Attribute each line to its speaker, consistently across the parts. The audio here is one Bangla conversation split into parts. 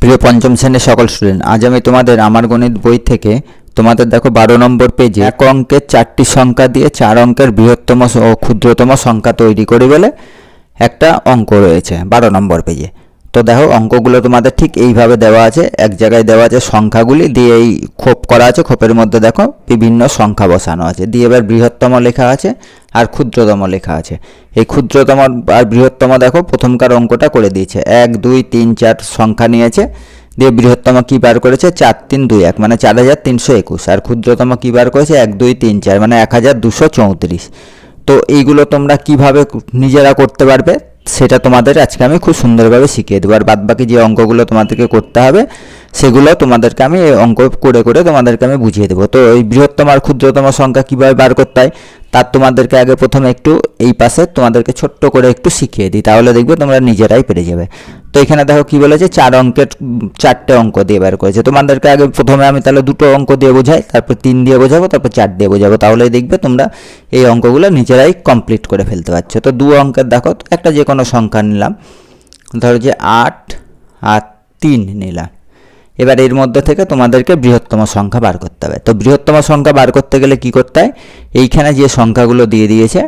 Speaker 1: প্রিয় পঞ্চম শ্রেণির সকল স্টুডেন্ট আজ আমি তোমাদের আমার গণিত বই থেকে তোমাদের দেখো বারো নম্বর পেজে এক অঙ্কের চারটি সংখ্যা দিয়ে চার অঙ্কের বৃহত্তম ও ক্ষুদ্রতম সংখ্যা তৈরি করে বলে একটা অঙ্ক রয়েছে, বারো নম্বর পেজে তো দেখো, অঙ্কগুলো তোমাদের ঠিক এইভাবে দেওয়া আছে। এক জায়গায় দেওয়া আছে সংখ্যাগুলি, দিয়ে এই খোপ করা আছে। খোপের মধ্যে দেখো, বিভিন্ন সংখ্যা বসানো আছে। দিয়ে এবার বৃহত্তম লেখা আছে আর ক্ষুদ্রতম লেখা আছে। এই ক্ষুদ্রতম আর বৃহত্তম দেখো, প্রথমকার অঙ্কটা করে দিয়েছে। এক, দুই, তিন, চার সংখ্যা নিয়েছে। দিয়ে বৃহত্তম কী বার করেছে? চার, তিন, দুই, এক মানে চার হাজার তিনশো একুশ। আর ক্ষুদ্রতম কী বার করেছে? এক, দুই, তিন, চার মানে এক হাজার দুশো চৌত্রিশ। তো এইগুলো তোমরা কীভাবে নিজেরা করতে পারবে? সেটা তোমাদের আজকে আমি খুব সুন্দরভাবে শিখিয়ে দেবো। আর বাদবাকি যে অঙ্কগুলো তোমাদেরকে করতে হবে, সেগুলো তোমাদেরকে আমি অঙ্ক করে করে তোমাদেরকে আমি বুঝিয়ে দেবো। তো এই বৃহত্তম আর ক্ষুদ্রতম সংখ্যা কীভাবে বার করতে হয়, তার তোমাদেরকে আগে প্রথমে একটু এই পাশে তোমাদেরকে ছোট্ট করে একটু শিখিয়ে দিই। তাহলে দেখবে তোমরা নিজেরাই পেরে যাবে। তো এখানে দেখো কি বলেছে? চার অঙ্কের, চারটে অঙ্ক দিয়ে বার করেছে। তোমাদেরকে আগে প্রথমে আমি তাহলে দুটো অঙ্ক দিয়ে বোঝাই, তারপর তিন দিয়ে বোঝাবো, তারপর চার দিয়ে বোঝাবো। তাহলেই দেখবে তোমরা এই অঙ্কগুলো নিজেরাই কমপ্লিট করে ফেলতে পারছ। তো দু অঙ্কের দেখো, একটা যে কোনো সংখ্যা নিলাম। ধরো যে আট আর তিন নিলাম। এবার এর মধ্যে থেকে তোমাদেরকে বৃহত্তম সংখ্যা বার করতে হবে। তো বৃহত্তম সংখ্যা বার করতে গেলে কি করতে হয়? এইখানে যে সংখ্যাগুলো দিয়ে দিয়েছে,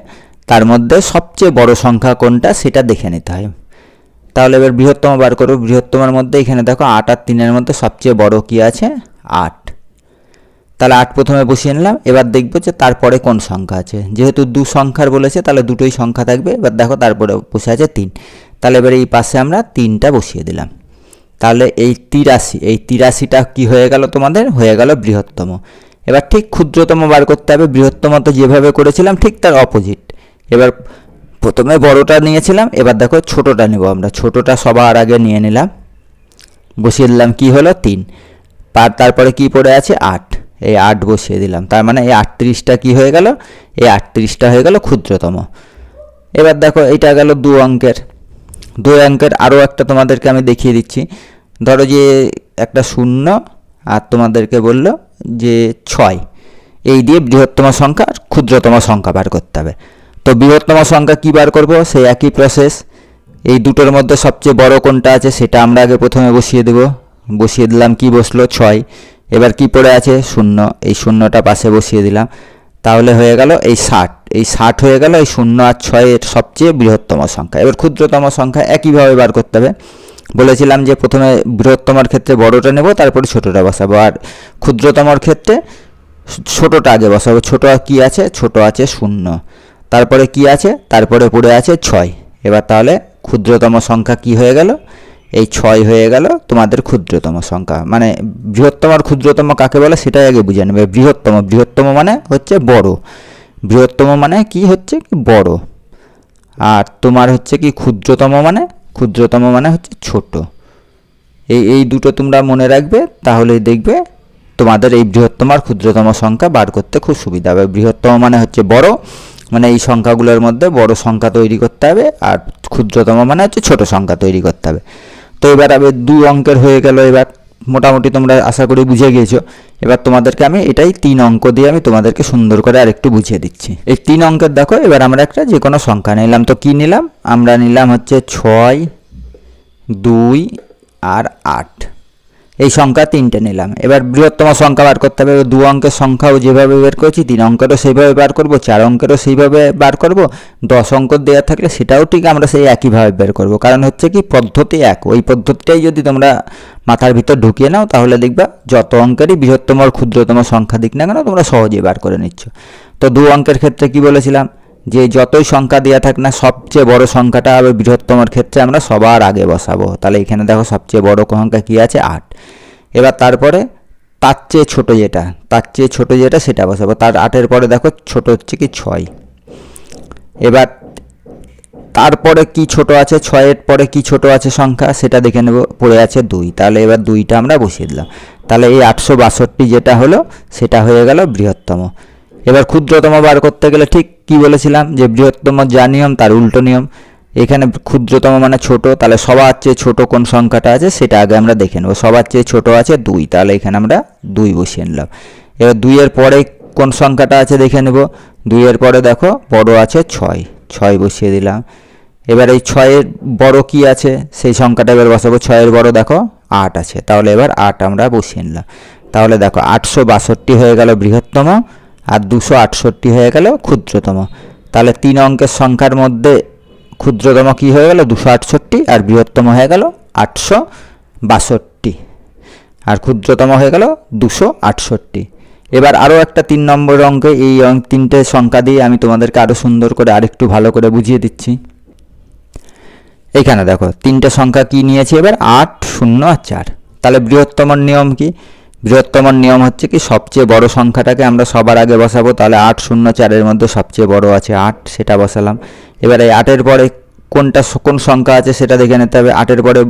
Speaker 1: তার মধ্যে সবচেয়ে বড় সংখ্যা কোনটা? সেটা দেখে নিতে হয়। তাহলে এবার বৃহত্তম বার করব। বৃহত্তমের মধ্যে এখানে দেখো আট আর তিনের মধ্যে সবচেয়ে বড় কি আছে? আট। তাহলে আট প্রথমে বসিয়ে নিলাম। এবার দেখব যে তারপরে কোন সংখ্যা আছে। যেহেতু দু সংখ্যার বলেছে, তাহলে দুটোই সংখ্যা থাকবে। এবার দেখো তারপরে বসে আছে তিন। তাহলে এবার এই পাশে আমরা তিনটা বসিয়ে দিলাম। তাহলে এই তিরাশি, এই তিরাশিটা কি হয়ে গেল তোমাদের? হয়ে গেল বৃহত্তম। এবার ঠিক ক্ষুদ্রতম বার করতে হবে। বৃহত্তম তো যেভাবে করেছিলাম, ঠিক তার অপোজিট এবার প্রথমে বড়টা নিয়েছিলাম, এবার দেখো ছোটোটা নেব আমরা। ছোটোটা সবার আগে নিয়ে নিলাম। বসিয়ে দিলাম কি হলো? তিন। পার তারপরে কি পড়ে আছে? আট। এই আট বসিয়ে দিলাম। তার মানে এই আটত্রিশটা কি হয়ে গেল? এই আটত্রিশটা হয়ে গেল ক্ষুদ্রতম। এবার দেখো এটা গেল দু অঙ্কের। দুই অঙ্কের আরও একটা তোমাদেরকে আমি দেখিয়ে দিচ্ছি। ধরো যে একটা শূন্য আর তোমাদেরকে বলল যে ছয়। এই দিয়ে বৃহত্তম সংখ্যা আর ক্ষুদ্রতম সংখ্যা বার করতে হবে। তো বৃহত্তম সংখ্যা কী বার করব? সেই একই প্রসেস এই দুটোর মধ্যে সবচেয়ে বড় কোনটা আছে সেটা আমরা আগে প্রথমে বসিয়ে দেব। বসিয়ে দিলাম কি বসল? ছয়। এবার কি পড়ে আছে? শূন্য। এই শূন্যটা পাশে বসিয়ে দিলাম। তাহলে হয়ে গেল এই ষাট। এই ষাট হয়ে গেল, এই শূন্য আর ছয়ের সবচেয়ে বৃহত্তম সংখ্যা। এবার ক্ষুদ্রতম সংখ্যা একইভাবে বার করতে হবে। বলেছিলাম যে প্রথমে বৃহত্তমার ক্ষেত্রে বড়টা নেব, তারপরে ছোটোটা বসাবো। আর ক্ষুদ্রতমর ক্ষেত্রে ছোটোটা আগে বসাবো। ছোটো কি আছে? ছোট আছে শূন্য। তারপরে কি আছে? তারপরে পড়ে আছে ছয়। এবার তাহলে ক্ষুদ্রতম সংখ্যা কি হয়ে গেল? এই ছয় হয়ে গেল তোমাদের ক্ষুদ্রতম সংখ্যা। মানে বৃহত্তম আর ক্ষুদ্রতম কাকে বলে? সেটাই আগে বুঝে নেবে। বৃহত্তম। বৃহত্তম মানে হচ্ছে বড়। বৃহত্তম মানে কি হচ্ছে? কি বড়। আর তোমার হচ্ছে কি ক্ষুদ্রতম মানে? ক্ষুদ্রতম মানে হচ্ছে ছোট। এই এই দুটো তোমরা মনে রাখবে, তাহলেই দেখবে তোমাদের এই বৃহত্তম আর ক্ষুদ্রতম সংখ্যা বার করতে খুব সুবিধা হবে। বৃহত্তম মানে হচ্ছে বড় মানে এই সংখ্যাগুলোর মধ্যে বড় সংখ্যা তৈরি করতে হবে আর ক্ষুদ্রতম মানে হচ্ছে ছোট সংখ্যা তৈরি করতে হবে। তো এবার আমি দু অঙ্কের হয়ে গেল, এবার মোটামুটি তোমরা আশা করি বুঝে গিয়েছো এবার তোমাদেরকে আমি এটাই তিন অঙ্ক দিয়ে আমি তোমাদেরকে সুন্দর করে আরেকটু বুঝিয়ে দিচ্ছি। এই তিন অঙ্কের দেখো, এবার আমরা একটা যে কোনো সংখ্যা নিলাম। তো কি নিলাম? আমরা নিলাম হচ্ছে ছয়, দুই আর আট। এই সংখ্যা তিনটে নিলাম। এবার বৃহত্তম সংখ্যা বার করতে হবে। দু অঙ্কের সংখ্যাও যেভাবে বের করেছি, তিন অঙ্কেরও সেইভাবে বার করব, চার অঙ্কেরও সেইভাবে বার করব, দশ অঙ্ক দেওয়া থাকলে সেটাও ঠিক আমরা সেই একইভাবে বের করব। কারণ হচ্ছে কি, পদ্ধতি এক। ওই পদ্ধতিটাই যদি তোমরা মাথার ভিতর ঢুকিয়ে নাও, তাহলে দেখবা যত অঙ্কেরই বৃহত্তম আর ক্ষুদ্রতম সংখ্যা দিক না কেন, তোমরা সহজেই বার করে নিচ্ছ। তো দু অঙ্কের ক্ষেত্রে কি বলেছিলাম? যে যতই সংখ্যা দেওয়া থাক না, সবচেয়ে বড় সংখ্যাটা হবে বৃহত্তমের ক্ষেত্রে আমরা সবার আগে বসাবো। তাহলে এখানে দেখো সবচেয়ে বড় সংখ্যা কী আছে? আট। এবার তারপরে তার চেয়ে ছোটো যেটা, তার চেয়ে ছোটো যেটা সেটা বসাবো। তার আটের পরে দেখো ছোট হচ্ছে কি ছয়। এবার তারপরে কি ছোট আছে, ছয়ের পরে কি ছোট আছে সংখ্যা সেটা দেখে নেব, পড়ে আছে দুই। তাহলে এবার দুইটা আমরা বসিয়ে দিলাম। তাহলে এই আটশো বাষট্টি যেটা হলো, সেটা হয়ে গেল বৃহত্তম। এবার ক্ষুদ্রতম বার করতে গেলে ঠিক কি বলেছিলাম? যে বৃহত্তম যা নিয়ম, তার উল্টো নিয়ম। এখানে ক্ষুদ্রতম মানে ছোট, তাহলে সবার চেয়ে ছোট কোন সংখ্যাটা আছে সেটা আগে আমরা দেখে নেব। সবার চেয়ে ছোট আছে দুই, তাহলে এখানে আমরা দুই বসিয়ে নিলাম। এবার দুইয়ের পরে কোন সংখ্যাটা আছে দেখে নেব। দুইয়ের পরে দেখো বড় আছে ছয় ছয় বসিয়ে দিলাম। এবার এই ছয়ের বড় কি আছে? সেই সংখ্যাটা এবার বসাবো। ছয়ের বড় দেখো আট আছে। তাহলে এবার আট আমরা বসিয়ে নিলাম। তাহলে দেখো আটশো বাষট্টি হয়ে গেল বৃহত্তম। আর দুশো আটষট্টি হয়ে গেল ক্ষুদ্রতম। তাহলে তিন অঙ্কের সংখ্যার মধ্যে ক্ষুদ্রতম কি হয়ে গেল? দুশো আটষট্টি আর বৃহত্তম হয়ে গেল আটশো বাষট্টি। আর ক্ষুদ্রতম হয়ে গেল দুশো আটষট্টি। এবার আরও একটা তিন নম্বর অঙ্কে এই অঙ্ক তিনটে সংখ্যা দিয়ে আমি তোমাদেরকে আরও সুন্দর করে আরেকটু ভালো করে বুঝিয়ে দিচ্ছি। এখানে দেখো, তিনটে সংখ্যা কি নিয়েছি এবার? আট, শূন্য আর চার। তাহলে বৃহত্তমর নিয়ম কি? বৃহত্তমর নিয়ম হচ্ছে কি, সবচেয়ে বড় সংখ্যাটাকে আমরা সবার আগে বসাবো, তাহলে আট শূন্য চারের মধ্যে সবচেয়ে বড় আছে আট, সেটা বসালাম। এবার এই আটের পরে কোনটা কোন সংখ্যা আছে সেটা দেখে নিতে হবে, আটের পরে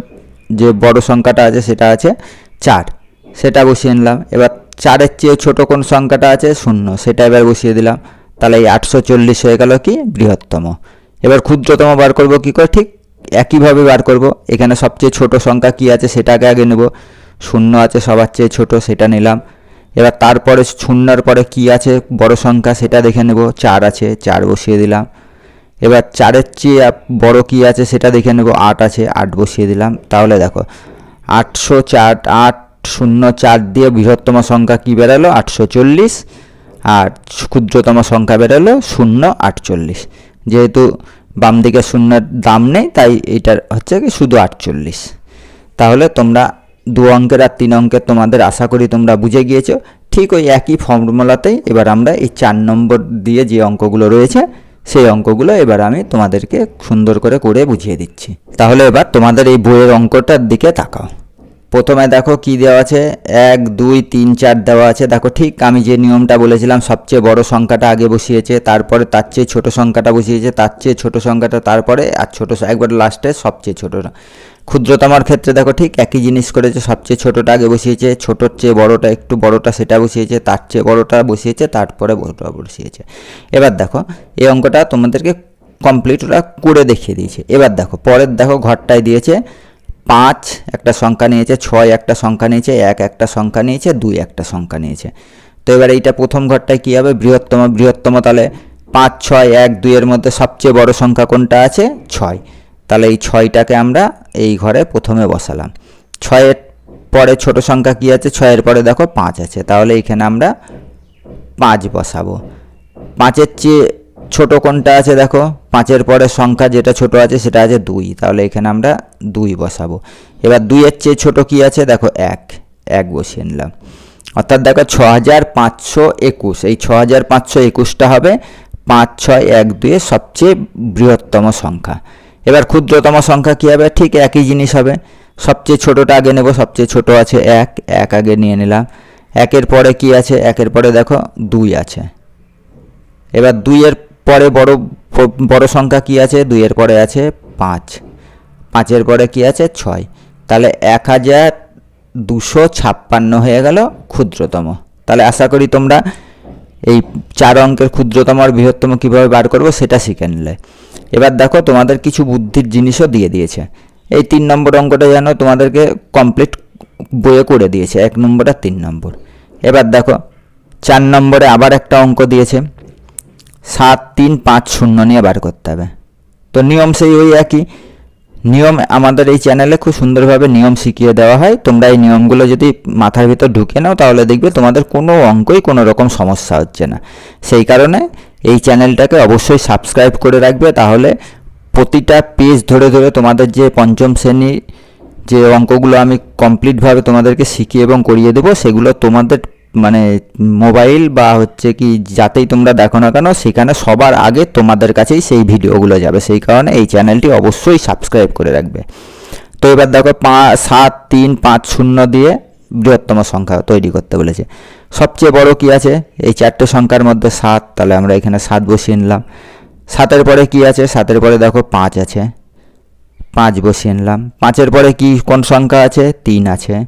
Speaker 1: যে বড় সংখ্যাটা আছে সেটা আছে চার, সেটা বসিয়ে নিলাম। এবার চারের চেয়ে ছোট কোন সংখ্যাটা আছে, শূন্য, সেটা এবার বসিয়ে দিলাম। তাহলে এই আটশো চল্লিশ হয়ে গেল কি, বৃহত্তম। এবার ক্ষুদ্রতম বার করব কি করে, ঠিক একইভাবে বার করব। এখানে সবচেয়ে ছোট সংখ্যা কি আছে, সেটাকে আগে নেব। শূন্য আছে, সবার চেয়ে ছোটো সেটা নিলাম। এবার তারপরে শূন্যর পরে কি আছে? বড় সংখ্যা, সেটা দেখে নেব। চার আছে, চার বসিয়ে দিলাম। এবার চারের চেয়ে বড় কি আছে, সেটা দেখে নেব। আট আছে, আট বসিয়ে দিলাম। তাহলে দেখো, আটশো চার, আট শূন্য চার দিয়ে বৃহত্তম সংখ্যা কি বেরালো? আটশো চল্লিশ। আর ক্ষুদ্রতম সংখ্যা বেরোলো? শূন্য, আটচল্লিশ। যেহেতু বাম দিকে শূন্যের দাম নেই, তাই এটার হচ্ছে কি শুধু আটচল্লিশ। তাহলে তোমরা দু অঙ্কের আর তিন অঙ্কের তোমাদের আশা করি তোমরা বুঝে গিয়েছো। ঠিক ওই একই ফর্মুলাতেই এবার আমরা এই চার নম্বর দিয়ে যে অঙ্কগুলো রয়েছে, সেই অঙ্কগুলো এবার আমি তোমাদেরকে সুন্দর করে করে বুঝিয়ে দিচ্ছি। তাহলে এবার তোমাদের এই বইয়ের অঙ্কটার দিকে তাকাও। প্রথমে দেখো কি দেওয়া আছে? এক, দুই, তিন, চার দেওয়া আছে। দেখো ঠিক আমি যে নিয়মটা বলেছিলাম, সবচেয়ে বড় সংখ্যাটা আগে বসিয়েছে, তারপরে তার চেয়ে ছোট সংখ্যাটা বসিয়েছে, তার চেয়ে ছোট সংখ্যাটা তারপরে, আর ছোট একবার লাস্টে সবচেয়ে ছোটটা ক্ষুদ্রতমার ক্ষেত্রে দেখো ঠিক একই জিনিস করেছে, সবচেয়ে ছোটটা আগে বসিয়েছে, ছোটোর চেয়ে বড়টা একটু বড়টা সেটা বসিয়েছে, তার চেয়ে বড়টা বসিয়েছে, তারপরে বড়টা বসিয়েছে। এবার দেখো, এই অঙ্কটা তোমাদেরকে কমপ্লিট ওরা করে দেখিয়ে দিয়েছে। এবার দেখো, পরের দেখো ঘরটায় দিয়েছে পাঁচ, একটা সংখ্যা নিয়েছে ছয়, একটা সংখ্যা নিয়েছে এক, একটা সংখ্যা নিয়েছে দুই, একটা সংখ্যা নিয়েছে। তো এবার এইটা প্রথম ঘরটায় কী হবে? বৃহত্তম বৃহত্তম তাহলে পাঁচ, ছয়, এক, দুইয়ের মধ্যে সবচেয়ে বড় সংখ্যা কোনটা আছে? ছয়। তাহলে এই ছয়টাকে আমরা এই ঘরে প্রথমে বসালাম। ছয়ের পরে ছোট সংখ্যা কী আছে? ছয়ের পরে দেখো পাঁচ আছে। তাহলে এইখানে আমরা পাঁচ বসাবো। পাঁচের চেয়ে ছোট কোনটা আছে দেখো? পাঁচের পরে সংখ্যা যেটা ছোট আছে সেটা আছে দুই। তাহলে এখানে আমরা দুই বসাবো। এবার দুইয়ের চেয়ে ছোট কি আছে? দেখো এক। এক বসিয়ে নিলাম। অর্থাৎ দেখো ছ হাজার পাঁচশো একুশ। এই ছ হাজার পাঁচশো একুশটা হবে পাঁচ, ছয়, এক, দুইয়ের সবচেয়ে বৃহত্তম সংখ্যা। এবার ক্ষুদ্রতম সংখ্যা কী হবে? ঠিক একই জিনিস হবে। সবচেয়ে ছোটোটা আগে নেব, সবচেয়ে ছোট আছে এক এক আগে নিয়ে নিলাম। একের পরে কি আছে? একের পরে দেখো দুই আছে। এবার দুইয়ের পরে বড় বড় সংখ্যা কি আছে? দুইয়ের পরে আছে পাঁচ। পাঁচের পরে কি আছে? ছয়। তাহলে এক হাজার দুশো ছাপ্পান্ন হয়ে গেল ক্ষুদ্রতম। তাহলে আশা করি তোমরা এই চার অঙ্কের ক্ষুদ্রতম আর বৃহত্তম কীভাবে বার করব সেটা শিখে নিলে। এবার দেখো তোমাদের কিছু বুদ্ধির জিনিসও দিয়ে দিয়েছে। এই তিন নম্বর অঙ্কটা যেন তোমাদেরকে কমপ্লিট বইয়ে করে দিয়েছে। এক নম্বর আর তিন নম্বর। এবার দেখো, চার নম্বরে আবার একটা অঙ্ক দিয়েছে। সাত, তিন, পাঁচ, শূন্য নিয়ে বার করতে হবে। তো নিয়ম সেই ওই একই। নিয়ম আমাদের এই চ্যানেলে খুব সুন্দরভাবে নিয়ম শিখিয়ে দেওয়া হয়। তোমরা এই নিয়মগুলো যদি মাথার ভিতর ঢুকে নাও, তাহলে দেখবে তোমাদের কোনো অঙ্কই কোনো রকম সমস্যা হচ্ছে না। সেই কারণে এই চ্যানেলটাকে অবশ্যই সাবস্ক্রাইব করে রাখবে। তাহলে প্রতিটা পেজ ধরে ধরে তোমাদের যে পঞ্চম শ্রেণি যে অঙ্কগুলো আমি কমপ্লিটভাবে তোমাদেরকে শিখিয়ে এবং করিয়ে দেবো, সেগুলো তোমাদের মানে মোবাইল বা হচ্ছে কি যাতেই তোমরা দেখো না কেন, সেখানে সবার আগে তোমাদের কাছেই সেই ভিডিওগুলো যাবে। সেই কারণে এই চ্যানেলটি অবশ্যই সাবস্ক্রাইব করে রাখবে। তো এবার দেখো পা, সাত, তিন, পাঁচ, শূন্য দিয়ে বৃহত্তম সংখ্যা তৈরি করতে বলেছে। সবচেয়ে বড় কি আছে? এই চারটে সংখ্যার মধ্যে সাত, তাহলে আমরা এখানে সাত বসিয়ে নিলাম। সাতের পরে কি আছে? সাতের পরে দেখো পাঁচ আছে। পাঁচ বসিয়ে নিলাম। পাঁচের পরে কি, কোন সংখ্যা আছে? তিন আছে।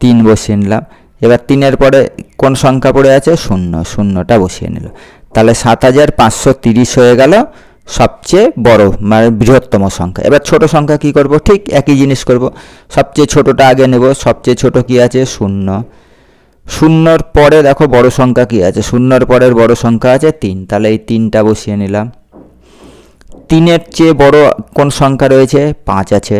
Speaker 1: তিন বসিয়ে নিলাম। এবার তিনের পরে কোন সংখ্যা পড়ে আছে? শূন্য। শূন্যটা বসিয়ে নিল। তাহলে সাত হাজার পাঁচশো তিরিশ হয়ে গেল সবচেয়ে বড় মানে বৃহত্তম সংখ্যা। এবার ছোট সংখ্যা কি করব? ঠিক একই জিনিস করব। সবচেয়ে ছোটটা আগে নেব। সবচেয়ে ছোট কি আছে? শূন্য। শূন্যর পরে দেখো বড় সংখ্যা কি আছে? শূন্যর পরের বড় সংখ্যা আছে তিন। তাহলে এই তিনটা বসিয়ে নিলাম। তিনের চেয়ে বড় কোন সংখ্যা রয়েছে? পাঁচ আছে।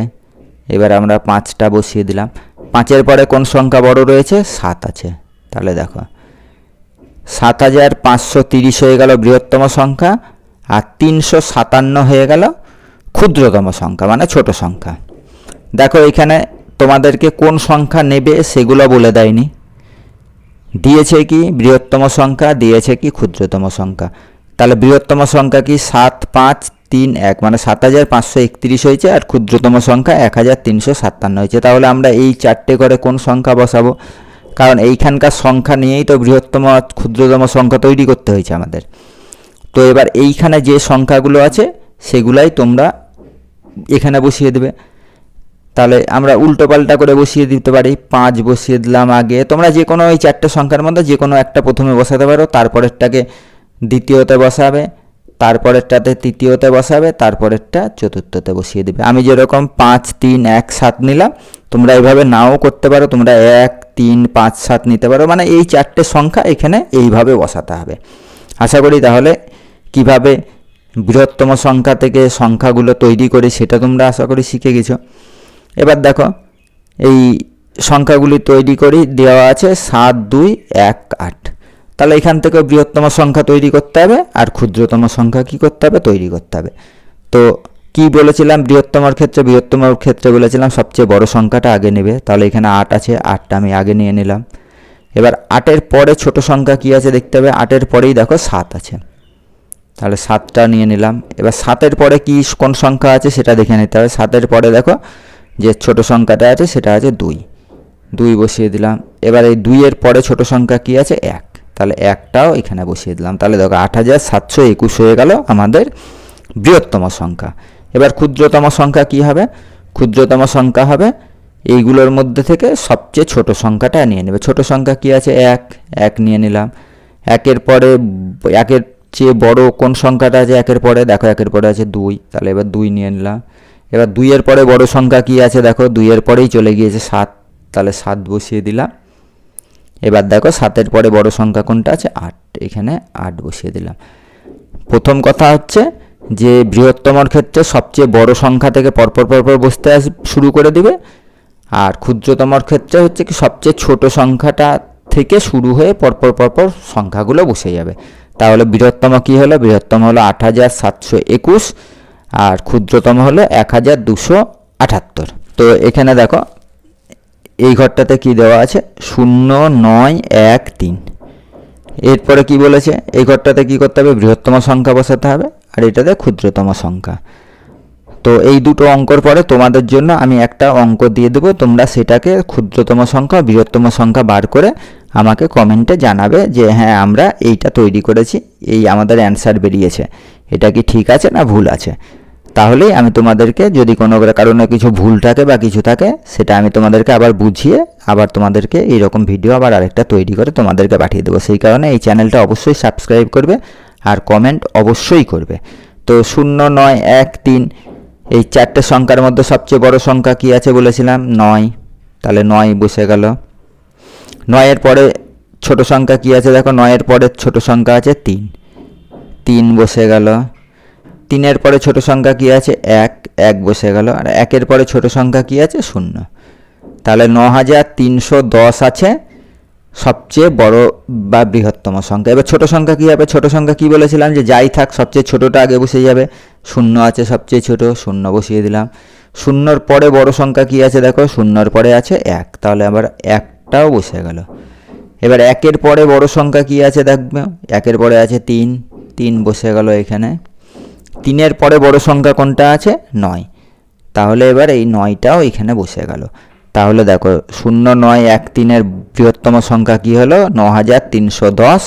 Speaker 1: এবার আমরা পাঁচটা বসিয়ে দিলাম। পাঁচের পরে কোন সংখ্যা বড় রয়েছে? সাত আছে। তাহলে দেখো, সাত হাজার পাঁচশো তিরিশ হয়ে গেল বৃহত্তম সংখ্যা আর তিনশো সাতান্ন হয়ে গেল ক্ষুদ্রতম সংখ্যা মানে ছোট সংখ্যা। দেখো, এখানে তোমাদেরকে কোন সংখ্যা নেবে সেগুলো বলে দেয়নি। দিয়েছে কি বৃহত্তম সংখ্যা, দিয়েছে কি ক্ষুদ্রতম সংখ্যা। তাহলে বৃহত্তম সংখ্যা কি? সাত, পাঁচ তিন এক মানে সাত হাজার পাঁচশো একত্রিশ হয়েছে আর ক্ষুদ্রতম সংখ্যা এক হাজার তিনশো সাতান্ন হয়েছে। তাহলে আমরা এই চারটে করে কোন সংখ্যা বসাবো? কারণ এইখানকার সংখ্যা নিয়েই তো বৃহত্তম ক্ষুদ্রতম সংখ্যা তৈরি করতে হয়েছে আমাদের। তো এবার এইখানে যে সংখ্যাগুলো আছে, সেগুলাই তোমরা এখানে বসিয়ে দেবে। তাহলে আমরা উল্টো পাল্টা করে বসিয়ে দিতে পারি। পাঁচ বসিয়ে দিলাম আগে। তোমরা যে কোনো ওই চারটে সংখ্যার মধ্যে যে কোনো একটা প্রথমে বসাতে পারো, তারপরেরটাকে দ্বিতীয়তে বসাবে। তারপরেরটাতে তৃতীয়তে বসাবে, তারপরেরটা চতুর্থতে বসিয়ে দেবে। আমি যেরকম পাঁচ, তিন, এক, সাত নিলাম, তোমরা এইভাবে নাও করতে পারো, তোমরা এক, তিন, পাঁচ, সাত নিতে পারো। মানে এই চারটে সংখ্যা এখানে এইভাবে বসাতে হবে। আশা করি তাহলে কীভাবে বৃহত্তম সংখ্যা থেকে সংখ্যাগুলো তৈরি করি সেটা তোমরা আশা করি শিখে গেছো। এবার দেখো, এই সংখ্যাগুলি তৈরি করি, দেওয়া আছে সাত, দুই, এক, আট। তাহলে এখান থেকে বৃহত্তম সংখ্যা তৈরি করতে হবে, আর ক্ষুদ্রতম সংখ্যা কি করতে হবে? তৈরি করতে হবে। তো কি বলেছিলাম? বৃহত্তমর ক্ষেত্রে বৃহত্তমর ক্ষেত্রে বলেছিলাম, সবচেয়ে বড় সংখ্যাটা আগে নেবে। তাহলে এখানে আট আছে, আটটা আমি আগে নিয়ে নিলাম। এবার আটের পরে ছোট সংখ্যা কি আছে দেখতে হবে? আটের পরেই দেখো সাত আছে। তাহলে সাতটা নিয়ে নিলাম। এবার সাতের পরে কি কোন সংখ্যা আছে সেটা দেখে নিতে হবে। সাতের পরে দেখো যে ছোট সংখ্যাটা আছে সেটা আছে দুই। দুই বসিয়ে দিলাম। এবার এই দুইয়ের পরে ছোট সংখ্যা কি আছে? এক। তাহলে একটাও এখানে বসিয়ে দিলাম। তাহলে দেখো আট হাজার সাতশো একুশ হয়ে গেল আমাদের বৃহত্তম সংখ্যা। এবার ক্ষুদ্রতম সংখ্যা কি হবে? ক্ষুদ্রতম সংখ্যা হবে এইগুলোর মধ্যে থেকে সবচেয়ে ছোট সংখ্যাটা নিয়ে নেবে। ছোট সংখ্যা কি আছে? এক। এক নিয়ে নিলাম। একের পরে একের চেয়ে বড় কোন সংখ্যাটা আছে? একের পরে দেখো একের পরে আছে দুই। তাহলে এবার দুই নিয়ে নিলাম। এবার দুইয়ের পরে বড় সংখ্যা কি আছে? দেখো দুইয়ের পরেই চলে গিয়েছে সাত। তাহলে সাত বসিয়ে দিলাম। এবার দেখো সাতের পরে বড় সংখ্যা কোনটা আছে? আট। এখানে আট বসিয়ে দিলাম। প্রথম কথা হচ্ছে যে বৃহত্তমর ক্ষেত্রে সবচেয়ে বড় সংখ্যা থেকে পরপর পরপর বসতে আস, শুরু করে দিবে। আর ক্ষুদ্রতমর ক্ষেত্রে হচ্ছে কি সবচেয়ে ছোট সংখ্যাটা থেকে শুরু হয়ে পরপর পরপর সংখ্যাগুলো বসে যাবে। তাহলে বৃহত্তম কি হলো? বৃহত্তম হলো আট হাজার সাতশো একুশ আর ক্ষুদ্রতম হলো এক হাজার দুশো আটাত্তর। তো এখানে দেখো এই ঘরটাতে কি দেওয়া আছে? শূন্য নয় এক তিন। এরপরে কি বলেছে? এই ঘরটাতে কি করতে হবে? বৃহত্তম সংখ্যা বসাতে হবে, আর এটাতে ক্ষুদ্রতম সংখ্যা। তো এই দুটো অঙ্কর পরে তোমাদের জন্য আমি একটা অঙ্ক দিয়ে দেবো। তোমরা সেটাকে ক্ষুদ্রতম সংখ্যা, বৃহত্তম সংখ্যা বার করে আমাকে কমেন্টে জানাবে যে হ্যাঁ আমরা এইটা তৈরি করেছি, এই আমাদের অ্যান্সার বেরিয়েছে। এটা কি ঠিক আছে না ভুল আছে? তাহলেই আমি তোমাদেরকে যদি কোনো কারণে কিছু ভুল থাকে বা কিছু থাকে, সেটা আমি তোমাদেরকে আবার বুঝিয়ে আবার তোমাদেরকে এইরকম ভিডিও আবার আরেকটা তৈরি করে তোমাদেরকে পাঠিয়ে দেবো। সেই কারণে এই চ্যানেলটা অবশ্যই সাবস্ক্রাইব করবে আর কমেন্ট অবশ্যই করবে। তো শূন্য নয় এক তিন, এই চারটে সংখ্যার মধ্যে সবচেয়ে বড় সংখ্যা কি আছে বলেছিলাম? নয়। তাহলে নয় বসে গেল। নয়ের পরে ছোট সংখ্যা কি আছে? দেখো নয়ের পরে ছোট সংখ্যা আছে তিন। তিন বসে গেল। তিনের পরে ছোট সংখ্যা কি আছে? এক এক বসে গেল। আর একের পরে ছোট সংখ্যা কি আছে? শূন্য। তাহলে ন হাজার তিনশো দশ আছে সবচেয়ে বড় বা বৃহত্তম সংখ্যা। এবার ছোট সংখ্যা কী হবে? ছোট সংখ্যা কি বলেছিলাম? যে যাই থাক, সবচেয়ে ছোটটা আগে বসে যাবে। শূন্য আছে সবচেয়ে ছোট, শূন্য বসিয়ে দিলাম। শূন্যর পরে বড় সংখ্যা কি আছে দেখো? শূন্যর পরে আছে এক। তাহলে আবার একটাও বসে গেল। এবার একের পরে বড় সংখ্যা কি আছে দেখবে? একের পরে আছে তিন। তিন বসে গেল এখানে। তিনের পরে বড় সংখ্যা কোনটা আছে? নয়। তাহলে এবার এই নয়টাও এখানে বসে গেল। তাহলে দেখো, শূন্য, নয়, এক, তিনের বৃহত্তম সংখ্যা কি হলো? ন হাজার তিনশো দশ।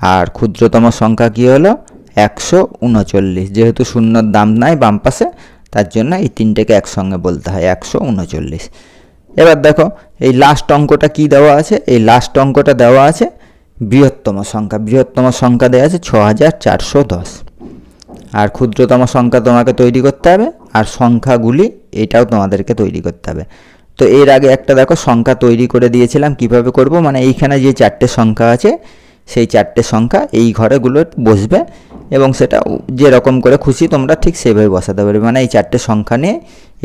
Speaker 1: আর ক্ষুদ্রতম সংখ্যা কি হলো? একশো উনচল্লিশ। যেহেতু শূন্যর দাম নাই বাম পাশে, তার জন্য এই তিনটেকে একসঙ্গে বলতে হয়, একশো উনচল্লিশ। এবার দেখো, এই লাস্ট অঙ্কটা কি দেওয়া আছে? এই লাস্ট অঙ্কটা দেওয়া আছে বৃহত্তম সংখ্যা। বৃহত্তম সংখ্যা দেওয়া আছে ছ হাজার চারশো দশ। আর ক্ষুদ্রতম সংখ্যা তোমাকে তৈরি করতে হবে, আর সংখ্যাগুলি এটাও তোমাদেরকে তৈরি করতে হবে। তো এর আগে একটা দেখো, সংখ্যা তৈরি করে দিয়েছিলাম, কীভাবে করব? মানে এইখানে যে চারটে সংখ্যা আছে, সেই চারটে সংখ্যা এই ঘরেগুলো বসবে এবং সেটা যেরকম করে খুশি তোমরা ঠিক সেভাবে বসাতে পারবে। মানে এই চারটে সংখ্যা নিয়ে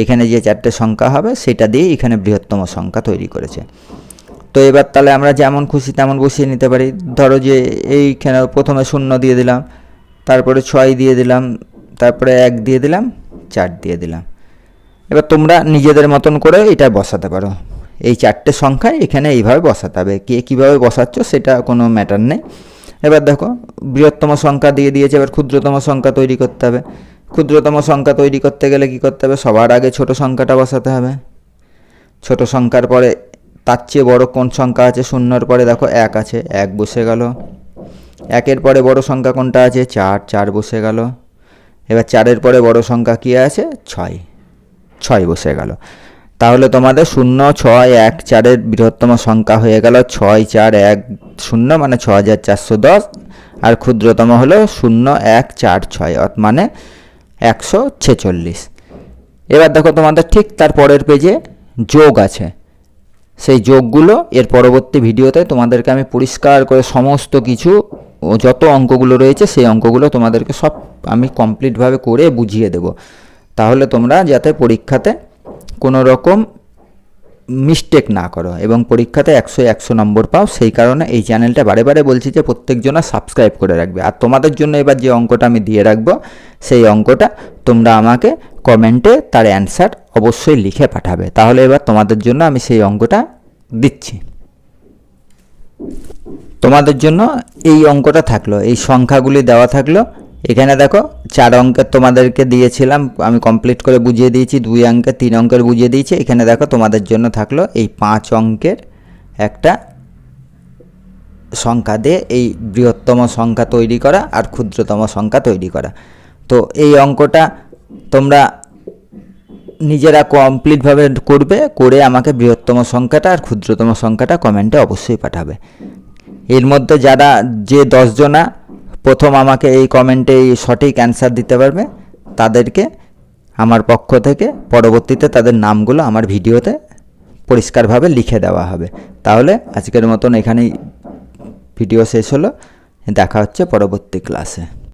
Speaker 1: এখানে যে চারটে সংখ্যা হবে, সেটা দিয়ে এখানে বৃহত্তম সংখ্যা তৈরি করেছে। তো এবার তাহলে আমরা যেমন খুশি তেমন বসিয়ে নিতে পারি। ধরো যে এইখানে প্রথমে শূন্য দিয়ে দিলাম তারপরে ছয় দিয়ে দিলাম, তারপরে এক দিয়ে দিলাম, চার দিয়ে দিলাম। এবার তোমরা নিজেদের মতন করে এটা বসাতে পারো। এই চারটে সংখ্যা এখানে এইভাবে বসাতে হবে। কে কীভাবে বসাচ্ছ সেটা কোনো ম্যাটার নেই। এবার দেখো, বৃহত্তম সংখ্যা দিয়ে দিয়েছে, এবার ক্ষুদ্রতম সংখ্যা তৈরি করতে হবে। ক্ষুদ্রতম সংখ্যা তৈরি করতে গেলে কি করতে হবে? সবার আগে ছোট সংখ্যাটা বসাতে হবে। ছোট সংখ্যার পরে তার চেয়ে বড় কোন সংখ্যা আছে? শূন্যর পরে দেখো এক আছে, এক বসে গেল। একের পরে বড় সংখ্যা কোনটা আছে? চার চার বসে গেল। এবার চারের পরে বড় সংখ্যা কী আছে? ছয়। ছয় বসে গেল। তাহলে তোমাদের শূন্য, ছয়, এক, চারের বৃহত্তম সংখ্যা হয়ে গেল ছয়, চার, এক, শূন্য মানে ছ হাজার চারশো দশ। আর ক্ষুদ্রতম হলো শূন্য, এক, চার, ছয় মানে একশো ছেচল্লিশ। এবার দেখো তোমাদের ঠিক তার পরের পেজে যোগ আছে। সেই যোগগুলো এর পরবর্তী ভিডিওতে তোমাদেরকে আমি পরিষ্কার করে সমস্ত কিছু ও যত অঙ্কগুলো রয়েছে সেই অঙ্কগুলো তোমাদেরকে সব আমি কমপ্লিটভাবে করে বুঝিয়ে দেব। তাহলে তোমরা যাতে পরীক্ষাতে কোনো রকম মিস্টেক না করো এবং পরীক্ষাতে একশো একশো নম্বর পাও, সেই কারণে এই চ্যানেলটা বারে বারে বলছি যে প্রত্যেকজনা সাবস্ক্রাইব করে রাখবে। আর তোমাদের জন্য এবার যে অঙ্কটা আমি দিয়ে রাখব, সেই অঙ্কটা তোমরা আমাকে কমেন্টে তার অ্যান্সার অবশ্যই লিখে পাঠাবে। তাহলে এবার তোমাদের জন্য আমি সেই অঙ্কটা দিচ্ছি। তোমাদের জন্য এই অঙ্কটা থাকল, এই সংখ্যাগুলি দেওয়া থাকল এখানে দেখো, চার অঙ্কের তোমাদেরকে দিয়েছিলাম, আমি কমপ্লিট করে বুঝিয়ে দিয়েছি, দুই অঙ্কের, তিন অঙ্কের বুঝিয়ে দিয়েছি, এখানে দেখো তোমাদের জন্য থাকল এই পাঁচ অঙ্কের একটা সংখ্যা দিয়ে এই বৃহত্তম সংখ্যা তৈরি করা আর ক্ষুদ্রতম সংখ্যা তৈরি করা। তো এই অঙ্কটা তোমরা নিজেরা কমপ্লিটভাবে করবে, করে আমাকে বৃহত্তম সংখ্যাটা আর ক্ষুদ্রতম সংখ্যাটা কমেন্টে অবশ্যই পাঠাবে। এর মধ্যে যারা যে দশজনা প্রথম আমাকে এই কমেন্টে এই সঠিক অ্যান্সার দিতে পারবে। তাদেরকে, আমার পক্ষ থেকে, পরবর্তীতে তাদের নামগুলো আমার ভিডিওতে পরিষ্কারভাবে লিখে দেওয়া হবে। তাহলে আজকের মতন এখানেই ভিডিও শেষ হলো। দেখা হচ্ছে পরবর্তী ক্লাসে